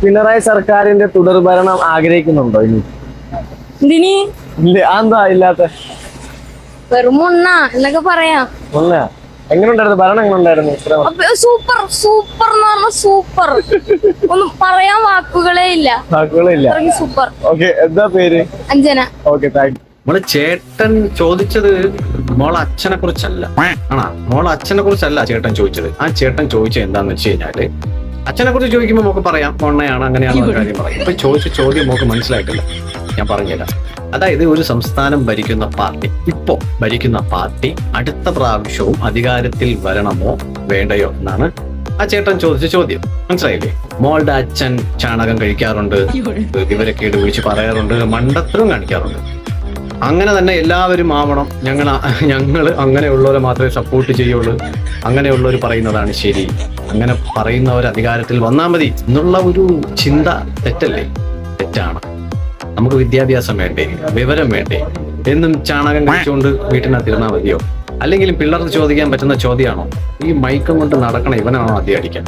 പിണറായി സർക്കാരിന്റെ തുടർ ഭരണം ആഗ്രഹിക്കുന്നുണ്ടോ ഇനി? എന്തിനി? ഇല്ല എന്താ ഇല്ലാത്ത? വെറും ഉണ്ണ എന്നൊക്കെ പറയാം. ഒന്ന എങ്ങനെയുണ്ടായിരുന്നു ഭരണം എങ്ങനെയുണ്ടായിരുന്നു അപ്പൊ സൂപ്പർ സൂപ്പർ എന്ന് പറഞ്ഞ സൂപ്പർ ഒന്നും പറയാൻ വാക്കുകളേ ഇല്ല. സൂപ്പർ ഓക്കെ എന്താ പേര്? അഞ്ജന. ഓക്കെ താങ്ക് മോളെ ചേട്ടൻ ചോദിച്ചത് മോളെ അച്ഛനെ കുറിച്ചല്ല. ആണോ? മോളെ അച്ഛനെ കുറിച്ചല്ല ചേട്ടൻ ചോദിച്ചത്. ആ ചേട്ടൻ ചോദിച്ചത് എന്താന്ന് വെച്ച് കഴിഞ്ഞാൽ അച്ഛനെ കുറിച്ച് ചോദിക്കുമ്പോൾ നമുക്ക് പറയാം പൊണ്ണയാണ് അങ്ങനെയാണ് കാര്യം പറയും. ഇപ്പൊ ചോദിച്ച ചോദ്യം നമുക്ക് മനസ്സിലായിട്ടില്ല. ഞാൻ പറഞ്ഞുതരാം. അതായത് ഒരു സംസ്ഥാനം ഭരിക്കുന്ന പാർട്ടി ഇപ്പോ ഭരിക്കുന്ന പാർട്ടി അടുത്ത പ്രാവശ്യവും അധികാരത്തിൽ വരണമോ വേണ്ടയോ എന്നാണ് ആ ചേട്ടൻ ചോദിച്ച ചോദ്യം. മനസ്സിലായില്ലേ? മോളുടെ അച്ഛൻ ചാണകം കഴിക്കാറുണ്ട് വിവരക്കേട് വിളിച്ച് പറയാറുണ്ട് മണ്ടത്തരം കാണിക്കാറുണ്ട്. അങ്ങനെ തന്നെ എല്ലാവരും ആവണം. ഞങ്ങൾ ഞങ്ങൾ അങ്ങനെയുള്ളവരെ മാത്രമേ സപ്പോർട്ട് ചെയ്യുള്ളൂ. അങ്ങനെയുള്ളവർ പറയുന്നതാണ് ശരി. അങ്ങനെ പറയുന്നവർ അധികാരത്തിൽ വന്നാൽ മതി. എന്നുള്ള ഒരു ചിന്ത തെറ്റല്ലേ? തെറ്റാണ്. നമുക്ക് വിദ്യാഭ്യാസം വേണ്ടേ? വിവരം വേണ്ടേ? എന്നും ചാണകം കഴിച്ചുകൊണ്ട് വീട്ടിനകത്തിരുന്നാൽ മതിയോ? അല്ലെങ്കിലും പിള്ളേർക്ക് ചോദിക്കാൻ പറ്റുന്ന ചോദ്യമാണോ? ഈ മയക്കം കൊണ്ട് നടക്കണ ഇവനാണോ അടിക്കാൻ?